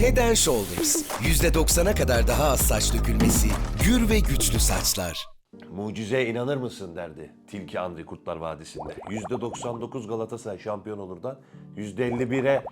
Head and Shoulders. %90'a kadar daha az saç dökülmesi, gür ve güçlü saçlar. Mucizeye inanır mısın derdi Tilki Andri Kurtlar Vadisi'nde. %99 Galatasaray şampiyon olur da %51'e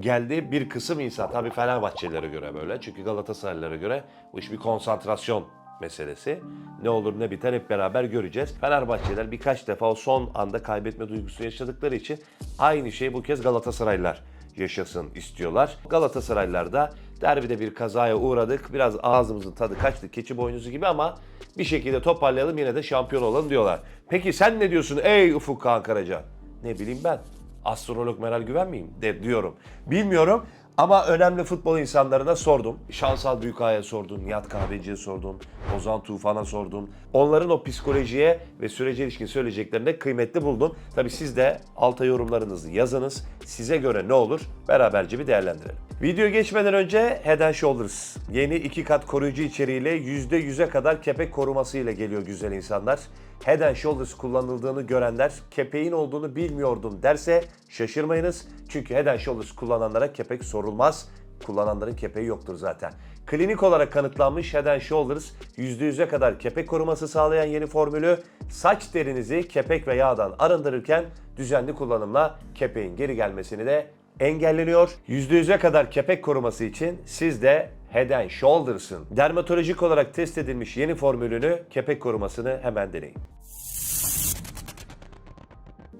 geldi bir kısım insan. Tabii Fenerbahçelilere göre böyle. Çünkü Galatasaraylılara göre bu iş bir konsantrasyon meselesi. Ne olur ne biter hep beraber göreceğiz. Fenerbahçeliler birkaç defa o son anda kaybetme duygusu yaşadıkları için aynı şeyi bu kez Galatasaraylılar yaşasın istiyorlar. Galatasaraylılar da derbide bir kazaya uğradık. Biraz ağzımızın tadı kaçtı keçi boynuzu gibi ama bir şekilde toparlayalım yine de şampiyon olalım diyorlar. Peki sen ne diyorsun ey Ufuk Kağan Karaca? Ne bileyim ben. Astrolog Meral Güven miyim? De diyorum. Bilmiyorum ama önemli futbol insanlarına sordum. Şansal Büyükay'a sordum, Nihat Kahveci'ye sordum, Ozan Tufan'a sordum. Onların o psikolojiye ve sürece ilişkin söyleyeceklerine kıymetli buldum. Tabii siz de alta yorumlarınızı yazınız. Size göre ne olur beraberce bir değerlendirelim. Video geçmeden önce Head and Shoulders yeni iki kat koruyucu içeriğiyle %100'e kadar kepek koruması ile geliyor güzel insanlar. Head and Shoulders kullanıldığını görenler kepeğin olduğunu bilmiyordum derse şaşırmayınız. Çünkü Head and Shoulders kullananlara kepek sorulmaz. Kullananların kepeği yoktur zaten. Klinik olarak kanıtlanmış Head and Shoulders %100'e kadar kepek koruması sağlayan yeni formülü saç derinizi kepek ve yağdan arındırırken düzenli kullanımla kepeğin geri gelmesini de engelleniyor. %100'e kadar kepek koruması için siz de Head Shoulders'ın dermatolojik olarak test edilmiş yeni formülünü kepek korumasını hemen deneyin.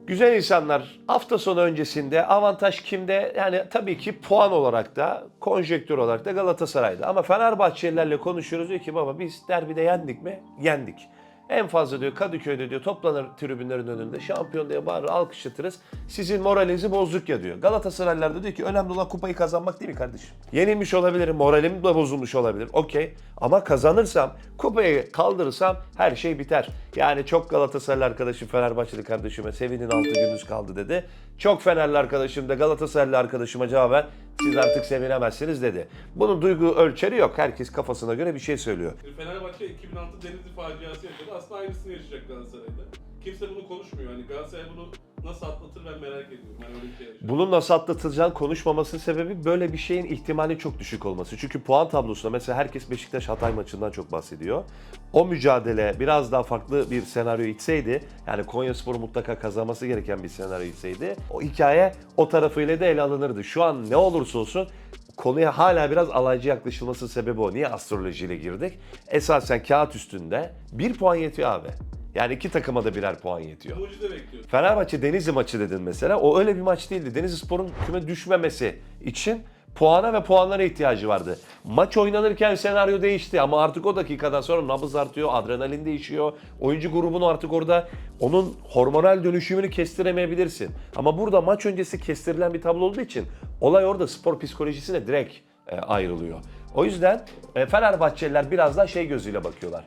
Güzel insanlar hafta sonu öncesinde avantaj kimde? Yani tabii ki puan olarak da konjektür olarak da Galatasaray'da. Ama Fenerbahçelilerle konuşuyoruz diyor ki baba biz derbide yendik mi? Yendik. En fazla diyor Kadıköy'de diyor toplanır tribünlerin önünde şampiyon diye bağırır alkışlatırız. Sizin moralinizi bozduk ya diyor. Galatasaraylılar da diyor ki önemli olan kupayı kazanmak değil mi kardeşim? Yenilmiş olabilirim, moralim de bozulmuş olabilir. Okey ama kazanırsam, kupayı kaldırırsam her şey biter. Yani çok Galatasaraylı arkadaşım Fenerbahçeli kardeşime sevinin altı gününüz kaldı dedi. Çok Fenerli arkadaşım da Galatasaraylı arkadaşıma cevaben siz artık sevinemezsiniz dedi. Bunun duygu ölçeri yok. Herkes kafasına göre bir şey söylüyor. Fenerbahçe 2006 Denizli faciası yaşadı. Aslında aynısını yaşayacak Galatasaray'da. Kimse bunu konuşmuyor. Hani Galatasaray bunu nasıl atlatır ben merak ediyorum. Hani öyle bir şey nasıl atlatılacağını konuşmamasının sebebi böyle bir şeyin ihtimali çok düşük olması. Çünkü puan tablosunda mesela herkes Beşiktaş Hatay maçından çok bahsediyor. O mücadele biraz daha farklı bir senaryo itseydi, yani Konyaspor'u mutlaka kazanması gereken bir senaryo itseydi, o hikaye o tarafıyla da ele alınırdı. Şu an ne olursa olsun konuya hala biraz alaycı yaklaşılması sebebi o. Niye astrolojiyle girdik? Esasen kağıt üstünde bir puan yetiyor abi. Yani iki takıma da birer puan yetiyor. Mucize bekliyorum. Fenerbahçe Denizli maçı dedin mesela. O öyle bir maç değildi. Denizli Spor'un küme düşmemesi için puana ve puanlara ihtiyacı vardı. Maç oynanırken senaryo değişti ama artık o dakikadan sonra nabız artıyor, adrenalin değişiyor. Oyuncu grubunu artık orada onun hormonal dönüşümünü kestiremeyebilirsin. Ama burada maç öncesi kestirilen bir tablo olduğu için olay orada spor psikolojisine direkt e, ayrılıyor. O yüzden e, Fenerbahçeliler biraz daha şey gözüyle bakıyorlar.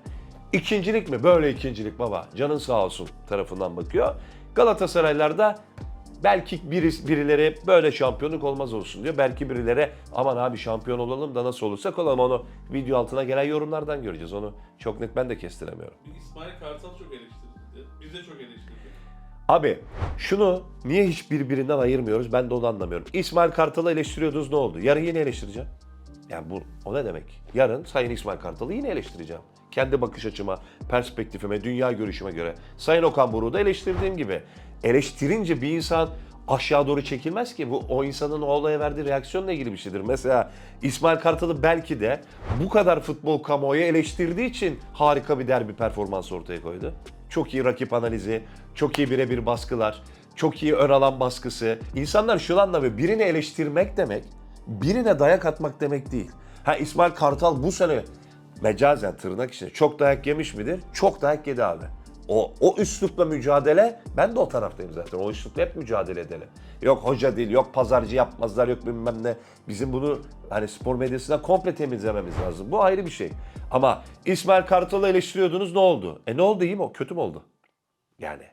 İkincilik mi? Böyle ikincilik baba. Canın sağ olsun tarafından bakıyor. Galatasaraylılar da belki biri, birileri böyle şampiyonluk olmaz olsun diyor. Belki birileri aman abi şampiyon olalım da nasıl olursak olalım onu video altına gelen yorumlardan göreceğiz. Onu çok net ben de kestiremiyorum. İsmail Kartal çok eleştirildi. Biz de çok eleştirdik. Abi şunu niye hiç birbirinden ayırmıyoruz ben de onu anlamıyorum. İsmail Kartal'ı eleştiriyordunuz ne oldu? Yarın yine eleştireceğim. Yani bu o ne demek? Yarın Sayın İsmail Kartal'ı yine eleştireceğim. Kendi bakış açıma, perspektifime, dünya görüşüme göre. Sayın Okan Buruk'u da eleştirdiğim gibi. Eleştirince bir insan aşağı doğru çekilmez ki. Bu o insanın o olaya verdiği reaksiyonla ilgili bir şeydir. Mesela İsmail Kartal'ı belki de bu kadar futbol kamuoyu eleştirdiği için harika bir derbi performansı ortaya koydu. Çok iyi rakip analizi, çok iyi birebir baskılar, çok iyi ön alan baskısı. İnsanlar şu anlamda birini eleştirmek demek, birine dayak atmak demek değil. Ha İsmail Kartal bu sene mecazen tırnak içinde çok dayak yemiş midir? Çok dayak yedi abi. O, o üslupla mücadele, ben de o taraftayım zaten. O üslupla hep mücadele edelim. Yok hoca değil, yok pazarcı yapmazlar, yok bilmem ne. Bizim bunu hani spor medyasından komple temizlememiz lazım. Bu ayrı bir şey. Ama İsmail Kartal'ı eleştiriyordunuz ne oldu? E ne oldu iyi mi o? Kötü mü oldu? Yani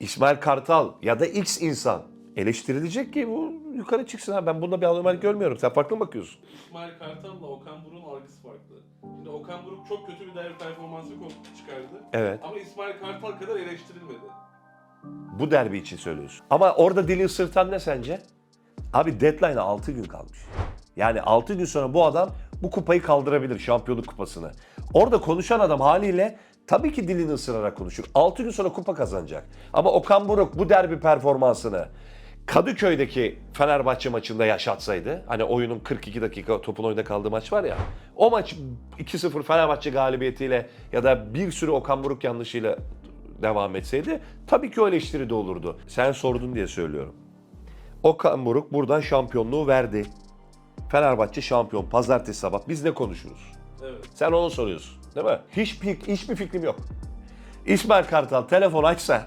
İsmail Kartal ya da X insan eleştirilecek ki bu yukarı çıksın. Ha. Ben bunda bir anormal görmüyorum. Sen farklı mı bakıyorsun? İsmail Kartal'la Okan Buruk'un algısı farklı. Şimdi Okan Buruk çok kötü bir derbi performansı çıkardı. Evet. Ama İsmail Kartal kadar eleştirilmedi. Bu derbi için söylüyorsun. Ama orada dili ısırtan ne sence? Abi deadline'a 6 gün kalmış. Yani 6 gün sonra bu adam bu kupayı kaldırabilir şampiyonluk kupasını. Orada konuşan adam haliyle tabii ki dilini ısırarak konuşur. 6 gün sonra kupa kazanacak. Ama Okan Buruk bu derbi performansını Kadıköy'deki Fenerbahçe maçında yaşatsaydı, hani oyunun 42 dakika topun oyunda kaldığı maç var ya, o maç 2-0 Fenerbahçe galibiyetiyle ya da bir sürü Okan Buruk yanlışıyla devam etseydi tabii ki o eleştiri de olurdu. Sen sordun diye söylüyorum. Okan Buruk buradan şampiyonluğu verdi. Fenerbahçe şampiyon. Pazartesi sabah biz ne konuşuruz? Evet. Sen onu soruyorsun. Değil mi? Hiçbir, hiçbir fikrim yok. İsmail Kartal telefon açsa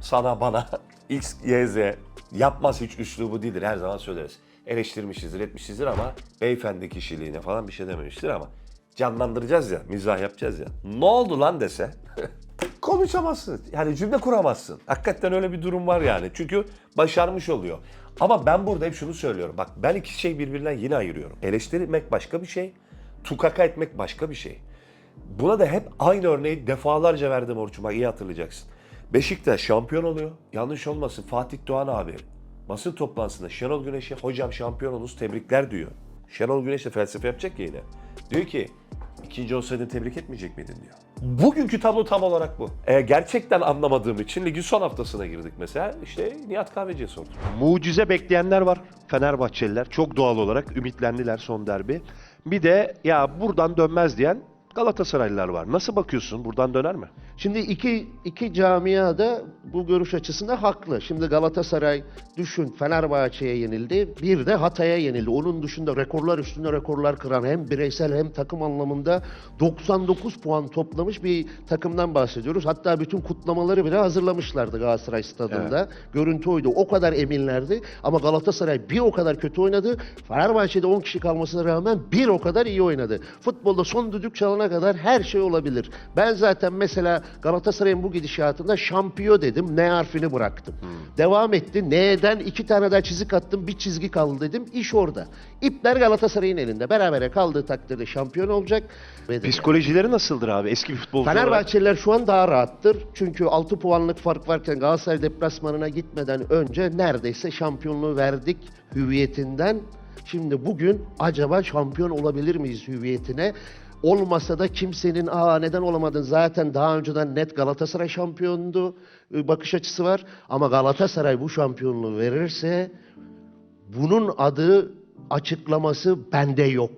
sana bana X, Y, Z yapmaz hiç üslubu değildir. Her zaman söyleriz. Eleştirmişizdir, etmişizdir ama beyefendi kişiliğine falan bir şey dememiştir ama canlandıracağız ya, mizah yapacağız ya. Ne oldu lan dese konuşamazsın. Yani cümle kuramazsın. Hakikaten öyle bir durum var yani. Çünkü başarmış oluyor. Ama ben burada hep şunu söylüyorum. Bak ben iki şey birbirinden yine ayırıyorum. Eleştirmek başka bir şey. Tukaka etmek başka bir şey. Buna da hep aynı örneği defalarca verdim Orçun. Bak iyi hatırlayacaksın. Beşiktaş şampiyon oluyor. Yanlış olmasın Fatih Doğan abi basın toplantısında Şenol Güneş'e hocam şampiyon oldunuz tebrikler diyor. Şenol Güneş de felsefe yapacak ya yine. Diyor ki ikinci olsaydın tebrik etmeyecek miydin diyor. Bugünkü tablo tam olarak bu. Ee, gerçekten anlamadığım için ligin son haftasına girdik mesela. İşte Nihat Kahveci'ye sordum. Mucize bekleyenler var. Fenerbahçeliler çok doğal olarak ümitlendiler son derbi. Bir de ya buradan dönmez diyen Galatasaraylılar var. Nasıl bakıyorsun? Buradan döner mi? Şimdi iki, iki camia da bu görüş açısında haklı. Şimdi Galatasaray düşün Fenerbahçe'ye yenildi. Bir de Hatay'a yenildi. Onun dışında rekorlar üstünde rekorlar kıran hem bireysel hem takım anlamında 99 puan toplamış bir takımdan bahsediyoruz. Hatta bütün kutlamaları bile hazırlamışlardı Galatasaray stadında. Görüntü oydu. O kadar eminlerdi. Ama Galatasaray bir o kadar kötü oynadı. Fenerbahçe'de 10 kişi kalmasına rağmen bir o kadar iyi oynadı. Futbolda son düdük çalana kadar her şey olabilir. Ben zaten mesela Galatasaray'ın bu gidişatında şampiyon dedim. Ne harfini bıraktım. Devam etti. N'den iki tane daha çizik attım. Bir çizgi kaldı dedim. İş orada. İpler Galatasaray'ın elinde. Berabere kaldığı takdirde şampiyon olacak. Psikolojileri nasıldır abi? Eski bir futbolcu olarak. Fenerbahçeliler şu an daha rahattır. Çünkü 6 puanlık fark varken Galatasaray deplasmanına gitmeden önce neredeyse şampiyonluğu verdik hüviyetinden. Şimdi bugün acaba şampiyon olabilir miyiz hüviyetine? Olmasa da kimsenin aa neden olamadın zaten daha önceden net Galatasaray şampiyondu e, bakış açısı var. Ama Galatasaray bu şampiyonluğu verirse bunun adı açıklaması bende yok.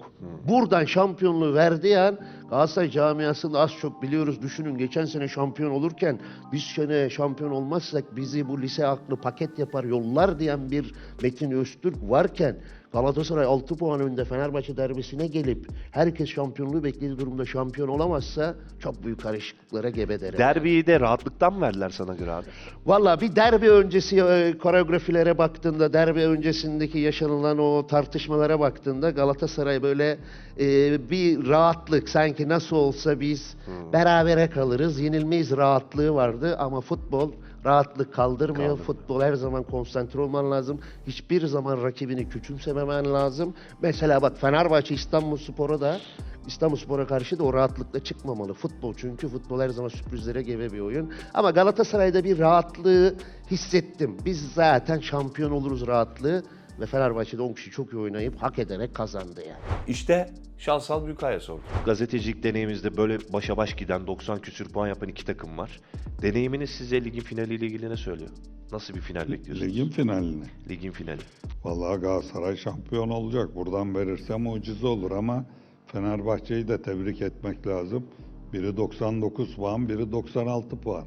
Buradan şampiyonluğu verdiği an Galatasaray camiasında az çok biliyoruz. Düşünün geçen sene şampiyon olurken biz sene şampiyon olmazsak bizi bu lise aklı paket yapar yollar diyen bir Metin Öztürk varken Galatasaray 6 puan önde Fenerbahçe derbisine gelip herkes şampiyonluğu beklediği durumda şampiyon olamazsa çok büyük karışıklıklara gebe derim. Derbiyi de rahatlıktan mı verdiler sana göre abi? Valla bir derbi öncesi e, koreografilere baktığında, derbi öncesindeki yaşanılan o tartışmalara baktığında Galatasaray böyle e, bir rahatlık sanki nasıl olsa biz berabere kalırız, yenilmeyiz rahatlığı vardı ama futbol rahatlık kaldırmıyor. Futbol her zaman konsantre olman lazım. Hiçbir zaman rakibini küçümsememen lazım. Mesela bak Fenerbahçe İstanbulspor'a da İstanbulspor'a karşı da o rahatlıkla çıkmamalı. Futbol çünkü futbol her zaman sürprizlere gebe bir oyun. Ama Galatasaray'da bir rahatlığı hissettim. Biz zaten şampiyon oluruz rahatlığı. Ve Fenerbahçe'de 10 kişi çok iyi oynayıp hak ederek kazandı yani. İşte Şansal Büyükaya sordum. Gazetecilik deneyimizde böyle başa baş giden 90 küsür puan yapan iki takım var. Deneyiminiz size ligin finaliyle ilgili ne söylüyor? Nasıl bir final bekliyorsunuz? Ligin finaline. Ligin finali. Vallahi Galatasaray şampiyon olacak. Buradan verirse mucize olur ama Fenerbahçe'yi de tebrik etmek lazım. Biri 99 puan, biri 96 puan.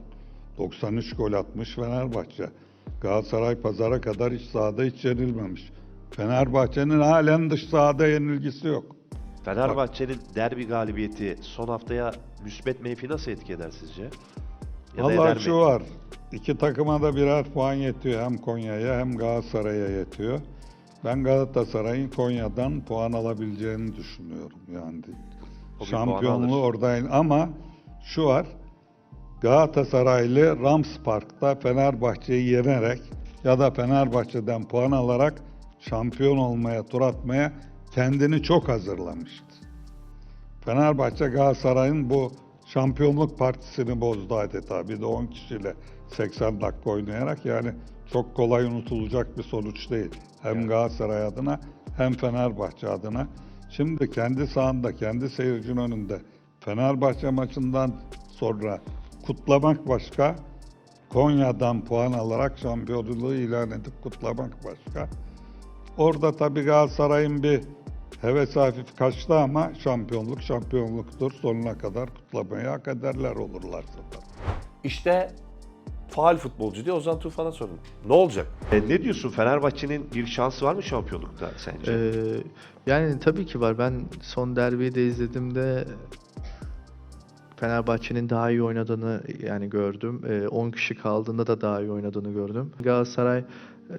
93 gol atmış Fenerbahçe. Galatasaray pazara kadar iç sahada hiç yenilmemiş. Fenerbahçe'nin halen dış sahada yenilgisi yok. Fenerbahçe'nin derbi galibiyeti son haftaya müsbet menfi nasıl etki eder sizce? Ya Vallahi şu var. İki takıma da birer puan yetiyor. Hem Konya'ya hem Galatasaray'a yetiyor. Ben Galatasaray'ın Konya'dan puan alabileceğini düşünüyorum. Yani O şampiyonluğu oradayım ama şu var. Galatasaraylı Rams Park'ta Fenerbahçe'yi yenerek ya da Fenerbahçe'den puan alarak şampiyon olmaya, tur atmaya kendini çok hazırlamıştı. Fenerbahçe Galatasaray'ın bu şampiyonluk partisini bozdu adeta. Bir de 10 kişiyle 80 dakika oynayarak yani çok kolay unutulacak bir sonuç değil. Hem Galatasaray adına hem Fenerbahçe adına. Şimdi kendi sahanda, kendi seyircinin önünde Fenerbahçe maçından sonra kutlamak başka, Konya'dan puan alarak şampiyonluğu ilan edip kutlamak başka. Orada tabii Galatasaray'ın bir hevesi hafif kaçtı ama şampiyonluk şampiyonluktur. Sonuna kadar kutlamayı hak ederler olurlarsa da. İşte faal futbolcu diye Ozan Tufan'a sorun. Ne olacak? E, ne diyorsun Fenerbahçe'nin bir şansı var mı şampiyonlukta sence? Ee, yani tabii ki var. Ben son derbiyi de izlediğimde Fenerbahçe'nin daha iyi oynadığını yani gördüm. Ee, 10 kişi kaldığında da daha iyi oynadığını gördüm. Galatasaray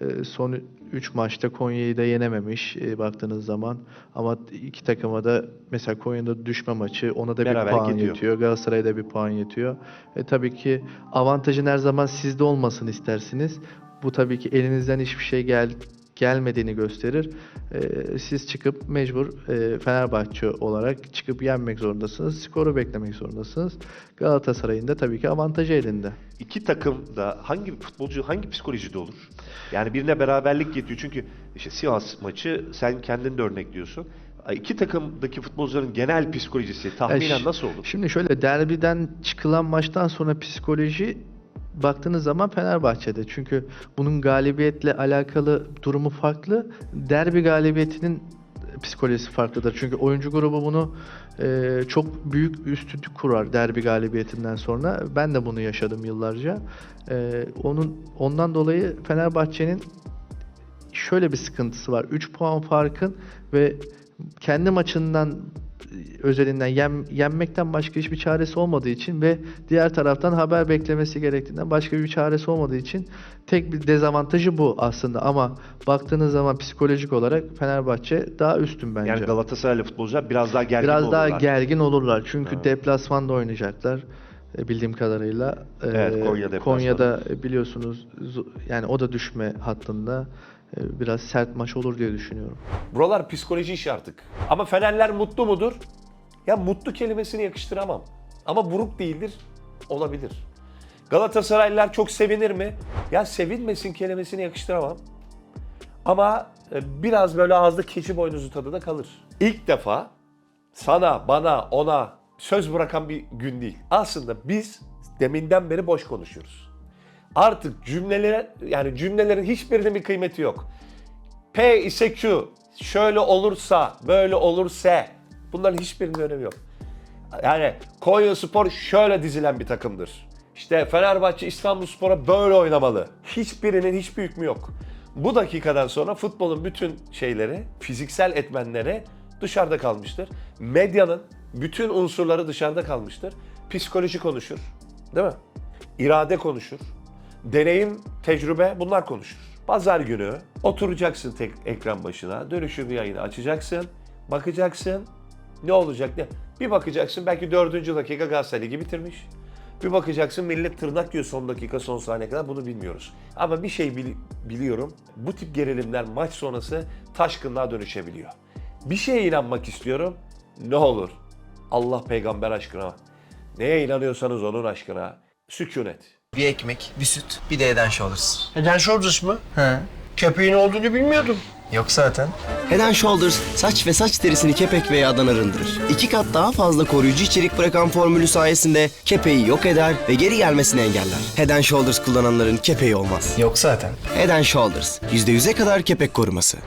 e, son 3 maçta Konya'yı da yenememiş e, baktığınız zaman. Ama iki takıma da mesela Konya'da düşme maçı ona da Beraber bir puan gidiyor. yetiyor. Galatasaray'a da bir puan yetiyor. E, tabii ki avantajın her zaman sizde olmasını istersiniz. Bu tabii ki elinizden hiçbir şey gel gelmediğini gösterir. Ee, siz çıkıp mecbur e, Fenerbahçe olarak çıkıp yenmek zorundasınız. Skoru beklemek zorundasınız. Galatasaray'ın da tabii ki avantajı elinde. İki takım da hangi futbolcu hangi psikolojide olur? Yani birine beraberlik yetiyor çünkü işte Sivas maçı sen kendin de örnekliyorsun. İki takımdaki futbolcuların genel psikolojisi tahminen nasıl olur? Şimdi şöyle derbiden çıkılan maçtan sonra psikoloji baktığınız zaman Fenerbahçe'de. Çünkü bunun galibiyetle alakalı durumu farklı. Derbi galibiyetinin psikolojisi farklıdır. Çünkü oyuncu grubu bunu e, çok büyük üstünlük kurar derbi galibiyetinden sonra. Ben de bunu yaşadım yıllarca. E, onun ondan dolayı Fenerbahçe'nin şöyle bir sıkıntısı var. 3 puan farkın ve kendi maçından özelinden yem, yenmekten başka hiçbir çaresi olmadığı için ve diğer taraftan haber beklemesi gerektiğinden başka bir çaresi olmadığı için tek bir dezavantajı bu aslında ama baktığınız zaman psikolojik olarak Fenerbahçe daha üstün bence. Yani Galatasaraylı futbolcular biraz daha gergin Biraz daha olurlar. gergin olurlar çünkü deplasmanda oynayacaklar e, bildiğim kadarıyla. E, Evet, Konya deplasmanı. Konya'da e, biliyorsunuz yani o da düşme hattında biraz sert maç olur diye düşünüyorum. Buralar psikoloji işi artık. Ama Fenerler mutlu mudur? Ya mutlu kelimesini yakıştıramam. Ama buruk değildir, olabilir. Galatasaraylılar çok sevinir mi? Ya sevinmesin kelimesini yakıştıramam. Ama e, biraz böyle ağızda keçi boynuzu tadı da kalır. İlk defa sana, bana, ona söz bırakan bir gün değil. Aslında biz deminden beri boş konuşuyoruz. Artık cümlelere yani cümlelerin hiçbirinin bir kıymeti yok. P ise Q. Şöyle olursa, böyle olursa. Bunların hiçbirinin önemi yok. Yani Konya Spor şöyle dizilen bir takımdır. İşte Fenerbahçe İstanbul Spor'a böyle oynamalı. Hiçbirinin hiçbir hükmü yok. Bu dakikadan sonra futbolun bütün şeyleri, fiziksel etmenleri dışarıda kalmıştır. Medyanın bütün unsurları dışarıda kalmıştır. Psikoloji konuşur. Değil mi? İrade konuşur. Deneyim, tecrübe bunlar konuşur. Pazar günü oturacaksın tek ekran başına, dönüşümlü yayını açacaksın, bakacaksın ne olacak ne? Bir bakacaksın belki dördüncü dakika Galatasaray Ligi bitirmiş. Bir bakacaksın millet tırnak yiyor son dakika son saniye kadar bunu bilmiyoruz. Ama bir şey bili- biliyorum. Bu tip gerilimler maç sonrası taşkınlığa dönüşebiliyor. Bir şeye inanmak istiyorum. Ne olur. Allah peygamber aşkına. Neye inanıyorsanız onun aşkına. Sükunet. Bir ekmek, bir süt, bir de Eden Shoulders. Neden Shoulders mı? He. Köpeğin olduğunu bilmiyordum. Yok zaten. Head and Shoulders saç ve saç derisini kepek ve yağdan arındırır. İki kat daha fazla koruyucu içerik bırakan formülü sayesinde kepeği yok eder ve geri gelmesini engeller. Head and Shoulders kullananların kepeği olmaz. Yok zaten. Head and Shoulders %100'e kadar kepek koruması.